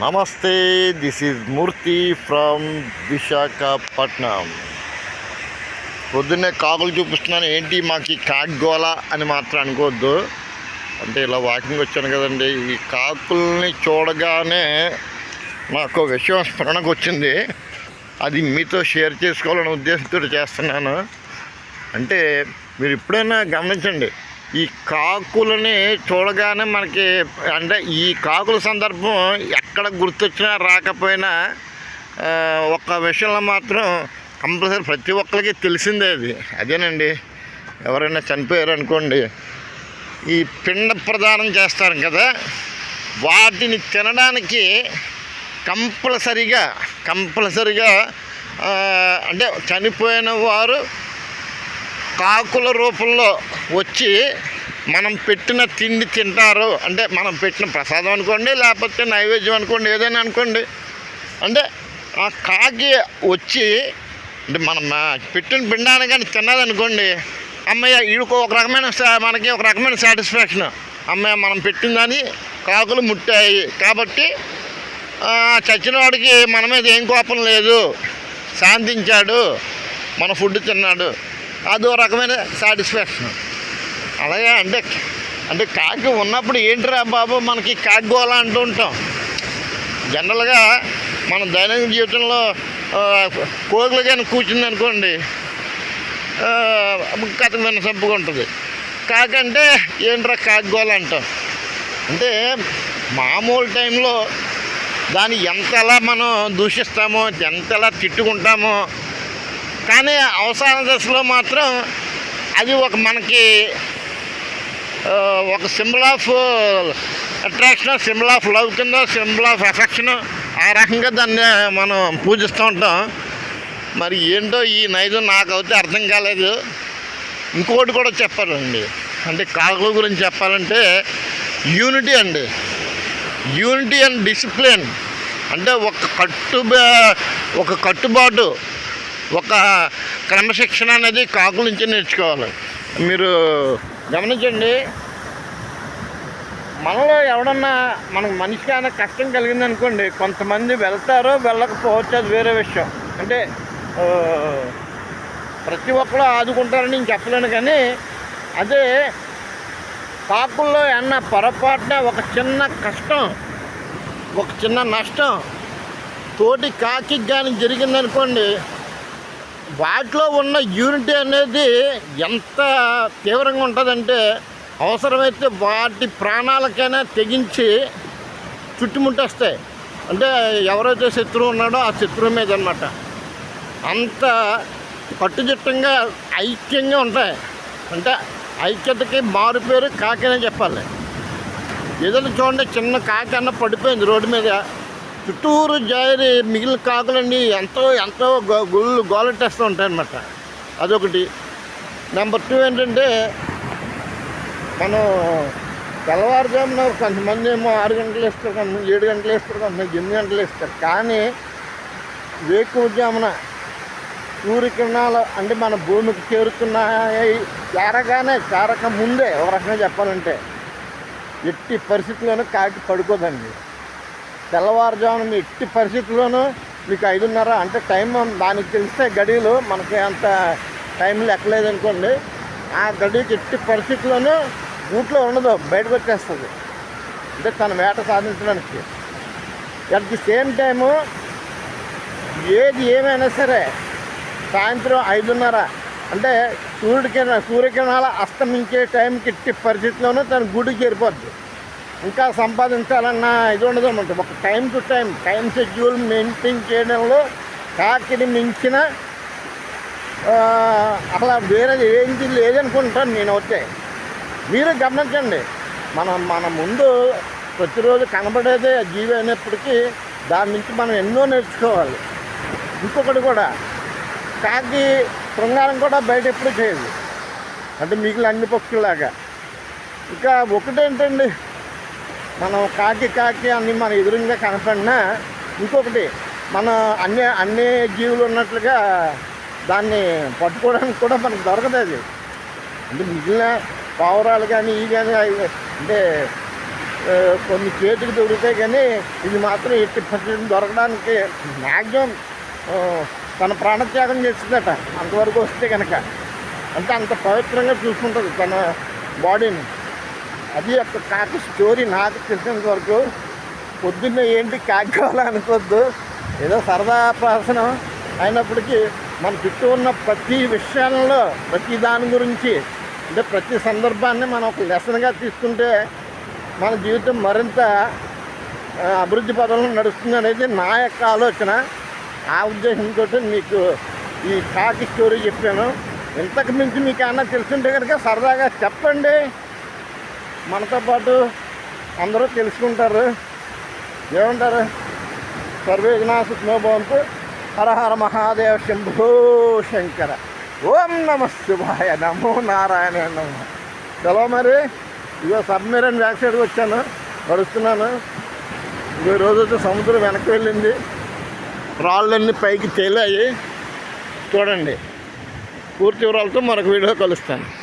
నమస్తే this is Murthy from Visakhapatnam. పొద్దున్నే కాకులు చూపిస్తున్నాను ఏంటి మాకు ఈ అని మాత్రం అనుకోవద్దు. అంటే ఇలా వాకింగ్ వచ్చాను కదండి ఈ కాకుల్ని చూడగానే నాకు ఒక విషయం స్మరణకు వచ్చింది. అది మీతో షేర్ చేసుకోవాలనే ఉద్దేశంతో చేస్తున్నాను. అంటే మీరు ఎప్పుడైనా గమనించండి ఈ కాకులని చూడగానే మనకి అంటే ఈ కాకుల సందర్భం ఎక్కడ గుర్తొచ్చినా రాకపోయినా ఒక్క విషయంలో మాత్రం కంపల్సరీ ప్రతి ఒక్కరికి తెలిసిందే అది. అదేనండి. ఎవరైనా చనిపోయారు అనుకోండి ఈ పిండ ప్రదానం చేస్తారు కదా వాటిని తినడానికి కంపల్సరిగా కంపల్సరిగా అంటే చనిపోయిన వారు కాకుల రూపంలో వచ్చి మనం పెట్టిన తిండి తింటారు. అంటే మనం పెట్టిన ప్రసాదం అనుకోండి లేకపోతే నైవేద్యం అనుకోండి ఏదైనా అనుకోండి. అంటే ఆ కాకి వచ్చి అంటే మనం పెట్టిన పిండాన్ని కానీ తిన్నదనుకోండి అమ్మయ్య వీడికి ఒక రకమైన మనకి ఒక రకమైన సాటిస్ఫాక్షన్. అమ్మయ్య మనం పెట్టిందని కాకులు ముట్టాయి. కాబట్టి చచ్చినవాడికి చచ్చిన వాడికి మన మీద ఏం కోపం లేదు. శాంతించాడు. మన ఫుడ్ తిన్నాడు. అదో రకమైన సాటిస్ఫాక్షన్ అలాగే అంటే అంటే కాకి ఉన్నప్పుడు ఏంటిరా బాబు మనకి కాకి గోళ అంటూ ఉంటాం. జనరల్గా మన దైనందిన జీవితంలో ఆ, కోకిలు కానీ కూర్చుంది అనుకోండి కథ వినసంపుగా ఉంటుంది. కాకంటే ఏంట్రా కాకి అంటాం. అంటే మామూలు టైంలో దాన్ని ఎంతలా మనం దూషిస్తామో ఎంతలా తిట్టుకుంటామో కానీ అవసాన దశలో మాత్రం అది ఒక మనకి ఒక symbol of attraction symbol of love కింద సింబల్ ఆఫ్ ఎఫెక్షన్ ఆ రకంగా దాన్ని మనం పూజిస్తూ ఉంటాం. మరి ఏంటో ఈ నైజం నాకు అయితే అర్థం కాలేదు. ఇంకోటి కూడా చెప్పాలండి. అంటే కాకుల గురించి చెప్పాలంటే యూనిటీ అండి. Unity and discipline. అంటే ఒక కట్టు ఒక కట్టుబాటు ఒక క్రమశిక్షణ అనేది కాకుల నుంచి నేర్చుకోవాలి. మీరు గమనించండి మనలో ఎవడన్నా మనకు మనిషికి అయినా కష్టం కలిగింది అనుకోండి కొంతమంది వెళ్తారో వెళ్ళకపోవచ్చు అది వేరే విషయం. అంటే ప్రతి ఒక్కరు ఆదుకుంటారని నేను చెప్పలేను కానీ అదే కాకుల్లో ఏమన్నా పొరపాటున ఒక చిన్న కష్టం ఒక చిన్న నష్టం తోటి కాకి కానీ జరిగిందనుకోండి వాటిలో ఉన్న యూనిటీ అనేది ఎంత తీవ్రంగా ఉంటుందంటే అవసరమైతే వాటి ప్రాణాలకైనా తెగించి చుట్టుముట్టేస్తాయి. అంటే ఎవరైతే శత్రువు ఉన్నాడో ఆ శత్రువు మీద అనమాట అంత కట్టుదిట్టంగా ఐక్యంగా ఉంటాయి. అంటే ఐక్యతకి మారు పేరు కాకనే చెప్పాలి. ఏదైనా చూడండి చిన్న కాకి అన్న పడిపోయింది రోడ్డు మీద. చుట్టూరు జారి మిగిలిన కాకులన్నీ ఎంతో ఎంతో గో- గుళ్ళు గోలెట్టేస్తూ ఉంటాయన్నమాట. అదొకటి. నెంబర్ టూ ఏంటంటే మనం తెల్లవారుజామున కొంతమంది ఏమో ఆరు గంటలు వేస్తారు కొంతమంది ఏడు గంటలు వేస్తారు కొంతమంది ఎనిమిది గంటలు వేస్తారు కానీ వేకువజామున సూర్యకిరణాలు అంటే మన భూమికి చేరుతున్నాయి చేరగానే చేరక ముందే ఒక రకంగా చెప్పాలంటే ఎట్టి పరిస్థితుల్లోనూ కాకి పడుకోదండి. తెల్లవారుజామున ఎట్టి పరిస్థితుల్లోనూ మీకు ఐదున్నర అంటే టైం దానికి తెలిస్తే గడియలు మనకి అంత టైం లెక్కలేదు అనుకోండి ఆ గడికి ఎట్టి పరిస్థితుల్లోనూ గూట్లో ఉండదు బయటకు వచ్చేస్తుంది. అంటే తన వేట సాధించడానికి. అట్ ది సేమ్ టైము ఏది ఏమైనా సరే సాయంత్రం ఐదున్నర అంటే సూర్యుడికి సూర్యకిరణాలు అస్తమించే టైంకి ఎట్టి పరిస్థితిలోనూ తన గుడికి చేరిపోద్ది. ఇంకా సంపాదించాలన్న ఇది ఉండదు అన్నమాట. ఒక time to time time schedule maintain చేయడంలో కాకిని మించిన ఆ, అసలు వేరేది ఏంటి లేదనుకుంటాను నేను వచ్చే. మీరు గమనించండి మనం మన ముందు ప్రతిరోజు కనబడేదే జీవి అయినప్పటికీ దాని నుంచి మనం ఎన్నో నేర్చుకోవాలి. ఇంకొకటి కూడా కాకి శృంగారం కూడా బయట ఎప్పుడు చేయదు. అంటే మిగిలిన అన్ని పక్షుల్లాగా. ఇంకా ఒకటేంటండి మనం కాకి కాకి అన్ని మన ఎదురుగా కనపడినా ఇంకొకటి మన అన్ని అన్ని జీవులు ఉన్నట్లుగా దాన్ని పట్టుకోవడానికి కూడా మనకు దొరకదు అది. అంటే మిగిలిన పావురాలు కానీ ఇవి కానీ అంటే కొన్ని చేతికి దొరుకుతాయి కానీ ఇది మాత్రం ఎట్టి పరిస్థితుల్లో దొరకడానికి మ్యాక్సిమం తన ప్రాణత్యాగం చేస్తుందట. అంతవరకు వస్తే కనుక అంటే అంత పవిత్రంగా చూసుకుంటుంది తన బాడీని. అది ఒక కాకి స్టోరీ నాకు తెలిసినంత వరకు పొద్దున్న ఏంటి కాకి కావాలా ఏదో సరదా ప్రహసనం అయినప్పటికీ మన చుట్టూ ఉన్న ప్రతి విషయాలలో ప్రతి దాని గురించి అంటే ప్రతి సందర్భాన్ని మనం ఒక లెసన్గా తీసుకుంటే మన జీవితం మరింత అభివృద్ధి పదంలో నడుస్తుంది అనేది నా యొక్క ఆలోచన. ఆ ఉద్దేశంతో మీకు ఈ కాకి స్టోరీ చెప్పాను. ఇంతకు మించి మీకు ఏమన్నా తెలుసుంటే కనుక సరదాగా చెప్పండి. మనతో పాటు అందరూ తెలుసుకుంటారు. ఏమంటారు? సర్వే సుఖమోభవంతు హరహర మహాదేవ శంభో శంకర. ఓం నమ శివాయ నమో నారాయణ నమ. చలో మరి? ఇదో సబ్మెరైన్ బ్యాక్ సైడ్కి వచ్చాను. నడుస్తున్నాను. ఈ రోజు వచ్చి సముద్రం వెనక్కి వెళ్ళింది. రాళ్ళన్నీ పైకి తేలాయి. చూడండి. పూర్తి వివరాలతో మరొక వీడియో కలుస్తాను.